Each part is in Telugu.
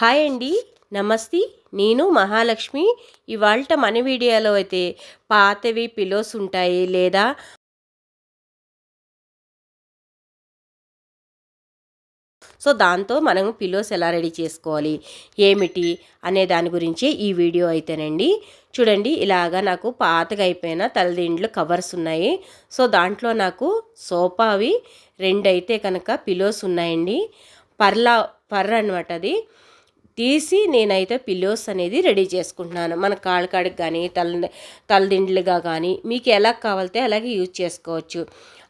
హాయ్ అండి నమస్తే. నేను మహాలక్ష్మి. ఇవాళ మన వీడియోలో అయితే పాతవి పిలోస్ ఉంటాయి లేదా సో దాంతో మనం పిలోస్ ఎలా రెడీ చేసుకోవాలి ఏమిటి అనే దాని గురించి ఈ వీడియో అయితేనండి. చూడండి ఇలాగా నాకు పాతగా అయిపోయిన తలదిండ్లు కవర్స్ ఉన్నాయి. సో దాంట్లో నాకు సోఫావి రెండు అయితే కనుక పిలోస్ ఉన్నాయండి. పర్లా పర్ర అనమాట అది. తీసి నేనైతే పిల్లోస్ అనేది రెడీ చేసుకుంటున్నాను. మన కాళ్ళకాడికి కానీ తల తలదిండ్లుగా కానీ మీకు ఎలా కావాలితే అలాగే యూజ్ చేసుకోవచ్చు.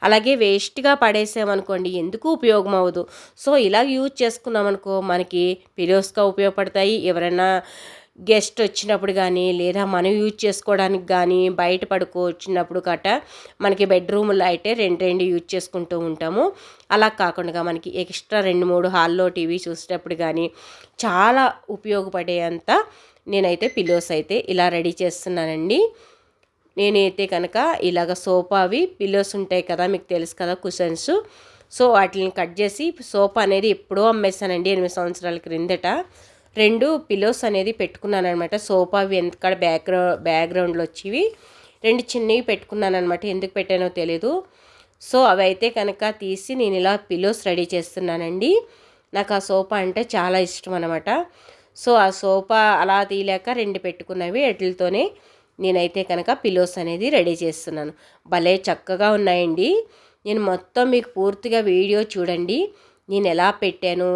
అలాగే వేస్ట్గా పడేసామనుకోండి ఎందుకు ఉపయోగం అవ్వదు? సో ఇలా యూజ్ చేసుకున్నామనుకో మనకి పిలోస్గా ఉపయోగపడతాయి. ఎవరైనా గెస్ట్ వచ్చినప్పుడు కానీ లేదా మనం యూజ్ చేసుకోవడానికి కానీ బయట పడుకోవచ్చినప్పుడు గట మనకి బెడ్రూమ్లో అయితే రెండు రెండు యూజ్ చేసుకుంటూ ఉంటాము. అలా కాకుండా మనకి ఎక్స్ట్రా రెండు మూడు హాల్లో టీవీ చూసేటప్పుడు కానీ చాలా ఉపయోగపడేంత నేనైతే పిల్లోస్ అయితే ఇలా రెడీ చేస్తున్నానండి. నేనైతే కనుక ఇలాగ సోఫావి పిల్లోస్ ఉంటాయి కదా మీకు తెలుసు కదా కుషన్స్. సో వాటిని కట్ చేసి సోఫా అనేది ఎప్పుడో అమ్మేస్తానండి ఎనిమిది సంవత్సరాల క్రిందట. రెండు పిలోస్ అనేది పెట్టుకున్నాను అనమాట సోఫా వెనకాడ బ్యాక్గ్రౌ బ్యాక్గ్రౌండ్లో వచ్చేవి. రెండు చిన్నవి పెట్టుకున్నాను అనమాట ఎందుకు పెట్టానో తెలీదు. సో అవి అయితే కనుక తీసి నేను ఇలా పిలోస్ రెడీ చేస్తున్నానండి. నాకు ఆ సోఫా అంటే చాలా ఇష్టం అనమాట సో ఆ సోఫా అలా తీయలేక రెండు పెట్టుకున్నవి వాటితోనే నేనైతే కనుక పిలోస్ అనేది రెడీ చేస్తున్నాను. భలే చక్కగా ఉన్నాయండి. నేను మొత్తం మీకు పూర్తిగా వీడియో చూడండి. నేను ఎలా పెట్టాను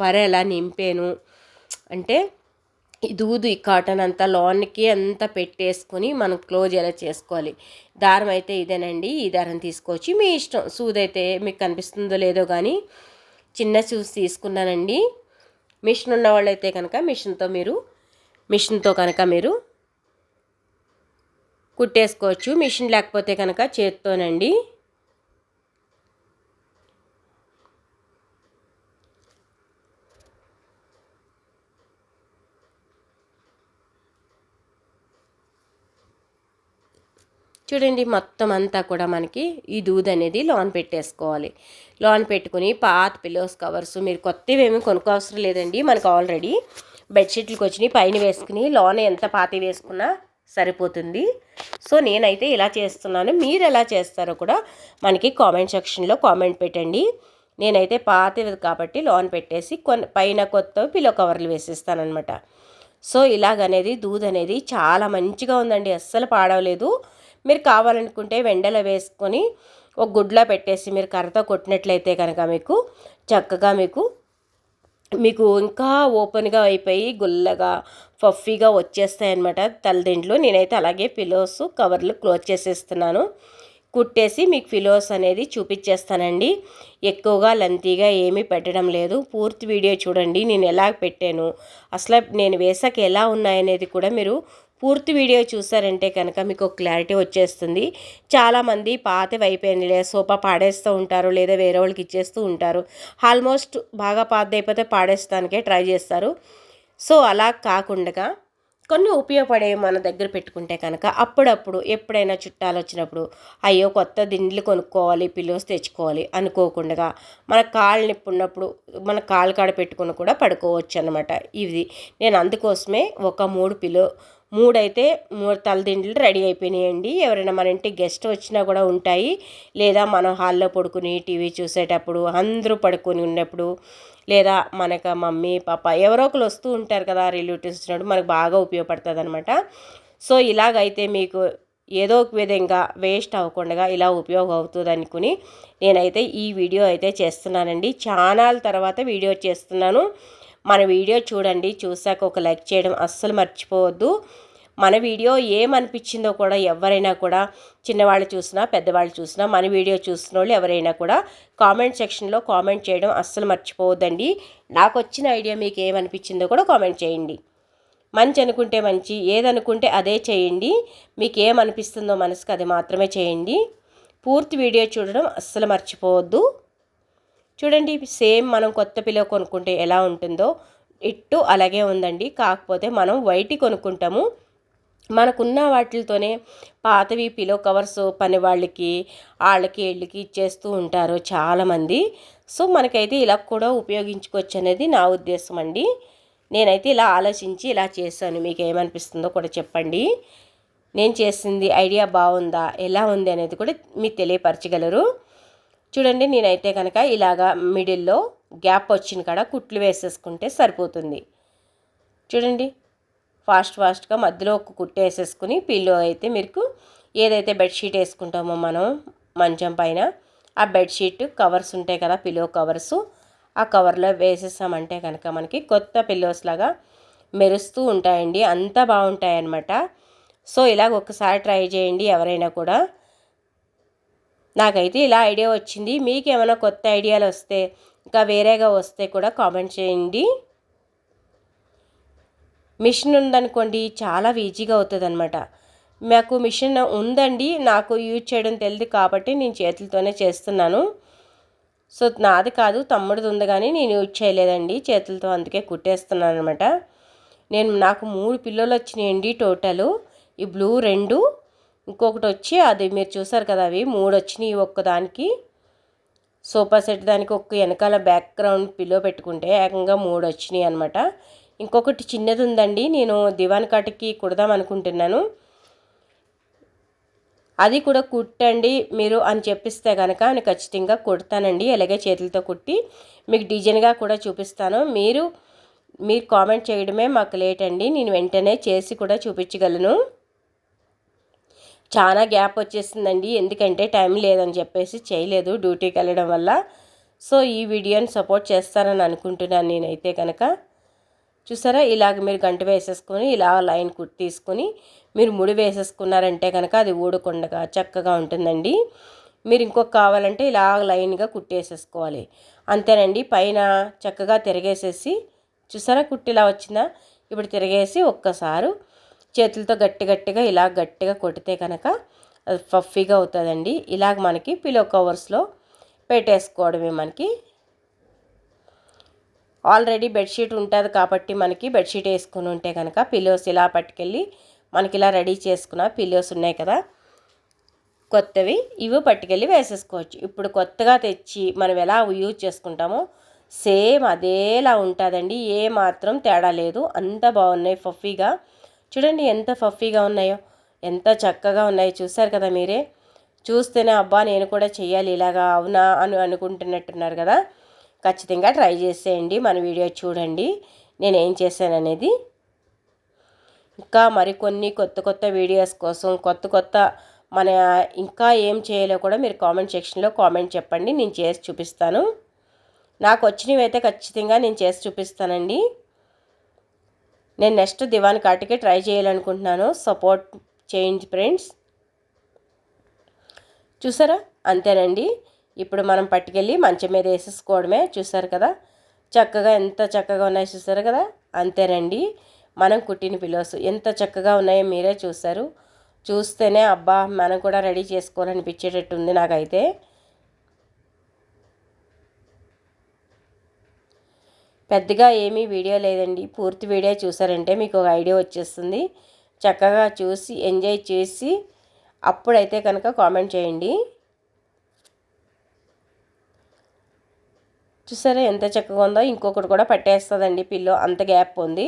పర ఎలా నింపాను అంటే దూదు ఈ కాటన్ అంతా లోన్కి అంతా పెట్టేసుకొని మనం క్లోజ్ ఎలా చేసుకోవాలి? దారం అయితే ఇదేనండి. ఈ దారం తీసుకోవచ్చు. మీ ఇష్టం. సూది అయితే మీకు కనిపిస్తుందో లేదో కానీ చిన్న చూసి తీసుకున్నానండి. మిషన్ ఉన్న వాళ్ళైతే కనుక మిషన్తో మీరు మిషన్తో కనుక మీరు కుట్టేసుకోవచ్చు. మిషన్ లేకపోతే కనుక చేత్తోనండి. చూడండి మొత్తం అంతా కూడా మనకి ఈ దూద్ అనేది లోన్ పెట్టేసుకోవాలి. లోన్ పెట్టుకుని పాత పిల్లోస్ కవర్స్ మీరు కొత్తవి ఏమి కొనుక్కోవసరం లేదండి. మనకు ఆల్రెడీ బెడ్షీట్లకు వచ్చినాయి పైన వేసుకుని లోన్ ఎంత పాత వేసుకున్నా సరిపోతుంది. సో నేనైతే ఇలా చేస్తున్నాను. మీరు ఎలా చేస్తారో కూడా మనకి కామెంట్ సెక్షన్లో కామెంట్ పెట్టండి. నేనైతే పాతవి కాబట్టి లోన్ పెట్టేసి కొన్ని పైన కొత్త పిలో కవర్లు వేసిస్తానమాట సో ఇలాగనేది దూద్ అనేది చాలా మంచిగా ఉందండి. అస్సలు పాడవలేదు. మీరు కావాలనుకుంటే వెండలో వేసుకొని ఒక గుడ్లో పెట్టేసి మీరు కర్రతో కొట్టినట్లయితే కనుక మీకు చక్కగా మీకు మీకు ఇంకా ఓపెన్గా అయిపోయి గుల్లగా ఫఫీగా వచ్చేస్తాయి అనమాట తలదిండ్లు. నేనైతే అలాగే పిలోస్ కవర్లు క్లోజ్ చేసేస్తున్నాను. కుట్టేసి మీకు ఫిలోస్ అనేది చూపించేస్తానండి. ఎక్కువగా లెంతీగా ఏమీ పెట్టడం లేదు. పూర్తి వీడియో చూడండి. నేను ఎలా పెట్టాను? అసలు నేను వేసాక ఎలా ఉన్నాయనేది కూడా మీరు పూర్తి వీడియో చూసారంటే కనుక మీకు క్లారిటీ వచ్చేస్తుంది. చాలామంది పాతవి అయిపోయింది లేదా సోఫా పాడేస్తూ ఉంటారు లేదా వేరే వాళ్ళకి ఇచ్చేస్తూ ఉంటారు. ఆల్మోస్ట్ బాగా పాత అయిపోతే పాడేస్తానికే ట్రై చేస్తారు. సో అలా కాకుండా కొన్ని ఉపయోగపడేవి మన దగ్గర పెట్టుకుంటే కనుక అప్పుడప్పుడు ఎప్పుడైనా చుట్టాలు వచ్చినప్పుడు అయ్యో కొత్త దిండ్లు కొనుక్కోవాలి పిల్లోస్ తెచ్చుకోవాలి అనుకోకుండా మన కాళ్ళు నొప్పి ఉన్నప్పుడు మన కాళ్ళు కాడ పెట్టుకుని కూడా పడుకోవచ్చు అనమాట ఇది నేను అందుకోసమే ఒక మూడు పిల్లో మూడైతే మూడు తలదిండ్లు రెడీ అయిపోయినాయండి. ఎవరైనా మన ఇంటికి గెస్ట్ వచ్చినా కూడా ఉంటాయి. లేదా మనం హాల్లో పడుకుని టీవీ చూసేటప్పుడు అందరూ పడుకొని ఉన్నప్పుడు లేదా మనకు మమ్మీ పాప ఎవరో ఒకరు వస్తూ ఉంటారు కదా రిలేటివ్స్ వచ్చినప్పుడు మనకు బాగా ఉపయోగపడుతుంది అనమాట సో ఇలాగైతే మీకు ఏదో ఒక విధంగా వేస్ట్ అవ్వకుండా ఇలా ఉపయోగం అవుతుంది అనుకుని నేనైతే ఈ వీడియో అయితే చేస్తున్నానండి. ఛానల్ తర్వాత వీడియో చేస్తున్నాను. మన వీడియో చూడండి. చూసాక ఒక లైక్ చేయడం అస్సలు మర్చిపోవద్దు. మన వీడియో ఏమనిపించిందో కూడా ఎవరైనా కూడా చిన్నవాళ్ళు చూసినా పెద్దవాళ్ళు చూసినా మన వీడియో చూసిన వాళ్ళు ఎవరైనా కూడా కామెంట్ సెక్షన్లో కామెంట్ చేయడం అస్సలు మర్చిపోవద్దండి. నాకు వచ్చిన ఐడియా మీకు ఏమనిపించిందో కూడా కామెంట్ చేయండి. మంచి అనుకుంటే మంచి ఏదనుకుంటే అదే చేయండి. మీకు ఏమనిపిస్తుందో మనసుకు అది మాత్రమే చేయండి. పూర్తి వీడియో చూడడం అస్సలు మర్చిపోవద్దు. చూడండి సేమ్ మనం కొత్త పిల్ల కొనుక్కుంటే ఎలా ఉంటుందో. ఇట్టు అలాగే ఉందండి. కాకపోతే మనం వైట్ కొనుక్కుంటాము. మనకున్న వాటితోనే పాతవి పిలో కవర్స్ పని వాళ్ళకి వాళ్ళకి వీళ్ళకి ఇచ్చేస్తూ ఉంటారు చాలామంది. సో మనకైతే ఇలా కూడా ఉపయోగించుకోవచ్చు అనేది నా ఉద్దేశం అండి. నేనైతే ఇలా ఆలోచించి ఇలా చేశాను. మీకు ఏమనిపిస్తుందో కూడా చెప్పండి. నేను చేసింది ఐడియా బాగుందా ఎలా ఉంది అనేది కూడా మీకు తెలియపరచగలరు. చూడండి నేనైతే కనుక ఇలాగా మిడిల్లో గ్యాప్ వచ్చిన కాడ కుట్లు వేసేసుకుంటే సరిపోతుంది. చూడండి ఫాస్ట్ ఫాస్ట్గా మధ్యలో ఒక కుట్టు వేసేసుకుని పిల్లో అయితే మీకు ఏదైతే బెడ్షీట్ వేసుకుంటామో మనం మంచం పైన ఆ బెడ్షీట్ కవర్స్ ఉంటాయి కదా పిల్లో కవర్స్ ఆ కవర్లో వేసేసామంటే కనుక మనకి కొత్త పిల్లోస్ లాగా మెరుస్తూ ఉంటాయండి. అంత బాగుంటాయి అన్నమాట సో ఇలాగ ఒకసారి ట్రై చేయండి ఎవరైనా కూడా. నాకైతే ఇలా ఐడియా వచ్చింది. మీకు ఏమైనా కొత్త ఐడియాలు వస్తే ఇంకా వేరేగా వస్తే కూడా కామెంట్ చేయండి. మిషన్ ఉందనుకోండి చాలా ఈజీగా అవుతుంది అనమాట మాకు మిషన్ ఉందండి నాకు యూజ్ చేయడం తెలియదు కాబట్టి నేను చేతులతోనే చేస్తున్నాను. సో నాది కాదు తమ్ముడిది ఉంది కానీ నేను యూజ్ చేయలేదండి చేతులతో అందుకే కుట్టేస్తున్నాను అనమాట నేను నాకు మూడు పిల్లలు వచ్చినాయండి టోటలు ఈ బ్లూ రెండు ఇంకొకటి వచ్చి అది మీరు చూసారు కదా అవి మూడు వచ్చినాయి ఒక్కదానికి సోఫా సెట్ దానికి ఒక్క వెనకాల బ్యాక్గ్రౌండ్ పిల్లో పెట్టుకుంటే ఏకంగా మూడు వచ్చినాయి అనమాట ఇంకొకటి చిన్నది ఉందండి నేను దివాన్ కాటకి కుడదాం అనుకుంటున్నాను. అది కూడా కుట్టండి మీరు అని చెప్పిస్తే కనుక నేను ఖచ్చితంగా కుడతానండి. అలాగే చేతులతో కుట్టి మీకు డిజైన్గా కూడా చూపిస్తాను. మీరు మీరు కామెంట్ చేయడమే మాకు లేట్ అండి. నేను వెంటనే చేసి కూడా చూపించగలను. చాలా గ్యాప్ వచ్చేసిందండి. ఎందుకంటే టైం లేదని చెప్పేసి చేయలేదు డ్యూటీకి వెళ్ళడం వల్ల. సో ఈ వీడియోని సపోర్ట్ చేస్తారని అనుకుంటున్నాను నేనైతే కనుక చూసారా? ఇలాగ మీరు గంట వేసేసుకొని ఇలా లైన్ కుట్టి తీసుకొని మీరు ముడి వేసేసుకున్నారంటే కనుక అది ఊడకుండా చక్కగా ఉంటుందండి. మీరు ఇంకొక కావాలంటే ఇలా లైన్గా కుట్టేసేసుకోవాలి. అంతేనండి. పైన చక్కగా తిరగేసేసి చూసారా? కుట్టి ఇలా వచ్చిందా? ఇప్పుడు తిరిగేసి ఒక్కసారి చేతులతో గట్టి గట్టిగా ఇలా గట్టిగా కొడితే కనుక అది ఫఫీగా అవుతుందండి. ఇలాగ మనకి పిలో కవర్స్లో పెట్టేసుకోవడమే మనకి ఆల్రెడీ బెడ్షీట్ ఉంటుంది కాబట్టి మనకి బెడ్షీట్ వేసుకుని ఉంటే కనుక పిల్లోస్ ఇలా పట్టుకెళ్ళి మనకి ఇలా రెడీ చేసుకున్న పిల్లోస్ ఉన్నాయి కదా. కొత్తవి ఇవి పట్టుకెళ్ళి వేసేసుకోవచ్చు. ఇప్పుడు కొత్తగా తెచ్చి మనం ఎలా యూజ్ చేసుకుంటామో సేమ్ అదేలా ఉంటుందండి. ఏ మాత్రం తేడా లేదు. అంత బాగున్నాయి ఫఫీగా చూడండి ఎంత ఫఫీగా ఉన్నాయో. ఎంత చక్కగా ఉన్నాయో చూసారు కదా మీరే. చూస్తేనే అబ్బా నేను కూడా చేయాలి ఇలాగా అవునా అని అనుకుంటున్నట్టున్నారు కదా. ఖచ్చితంగా ట్రై చేసేయండి. మన వీడియో చూడండి. నేను ఏం చేశాను అనేది ఇంకా మరికొన్ని కొత్త కొత్త వీడియోస్ కోసం కొత్త కొత్త మన ఇంకా ఏం చేయాలో కూడా మీరు కామెంట్ సెక్షన్లో కామెంట్ చెప్పండి. నేను చేసి చూపిస్తాను. నాకు వచ్చినవి అయితే ఖచ్చితంగా నేను చేసి చూపిస్తానండి. నేను నెక్స్ట్ దివాన్ కాటికే ట్రై చేయాలనుకుంటున్నాను. సపోర్ట్ చేయండి ఫ్రెండ్స్. చూసారా? అంతేనండి. ఇప్పుడు మనం పట్టుకెళ్ళి మంచం మీద వేసేసుకోవడమే చూసారు కదా? చక్కగా ఎంత చక్కగా ఉన్నాయో చూసారు కదా? అంతేనండి మనం కుట్టిన పిలోస్ ఎంత చక్కగా ఉన్నాయో మీరే చూసారు. చూస్తేనే అబ్బా మనం కూడా రెడీ చేసుకోవాలనిపించేటట్టు ఉంది నాకైతే. పెద్దగా ఏమీ వీడియో లేదండి. పూర్తి వీడియో చూసారంటే మీకు ఒక ఐడియా వచ్చేస్తుంది. చక్కగా చూసి ఎంజాయ్ చేసి అప్పుడైతే కనుక కామెంట్ చేయండి. చూసారా ఎంత చక్కగా ఉందో? ఇంకొకటి కూడా పట్టేస్తుందండి పిల్లో అంత గ్యాప్ ఉంది.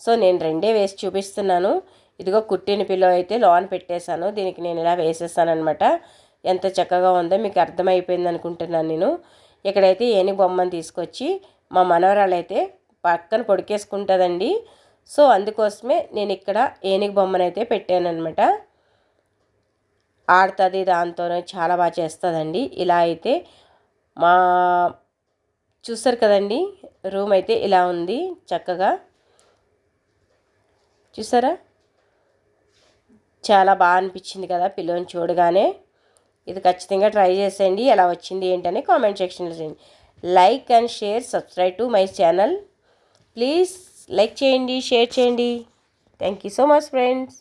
సో నేను రెండే వేసి చూపిస్తున్నాను. ఇదిగో కుట్టిన పిల్లో అయితే లోన్ పెట్టేశాను. దీనికి నేను ఇలా వేసేస్తాను అనమాట ఎంత చక్కగా ఉందో మీకు అర్థమైపోయింది అనుకుంటున్నాను నేను. ఇక్కడైతే ఏనుగు బొమ్మను తీసుకొచ్చి మా మనవరాలు అయితే పక్కన పొడికేసుకుంటుందండి. సో అందుకోసమే నేను ఇక్కడ ఏనుగు బొమ్మనైతే పెట్టానమాట ఆడుతుంది దాంతోనే చాలా బాగా చేస్తుందండి. ఇలా అయితే మా చూస్తారు కదండి రూమ్ అయితే ఇలా ఉంది చక్కగా. చూసారా? చాలా బాగా అనిపించింది కదా పిల్లని చూడగానే. ఇది ఖచ్చితంగా ట్రై చేసేయండి ఎలా వచ్చింది ఏంటని కామెంట్ సెక్షన్లో చేయండి. Like and share subscribe to my channel. Please like చేయండి షేర్ చేయండి. Thank you so much friends.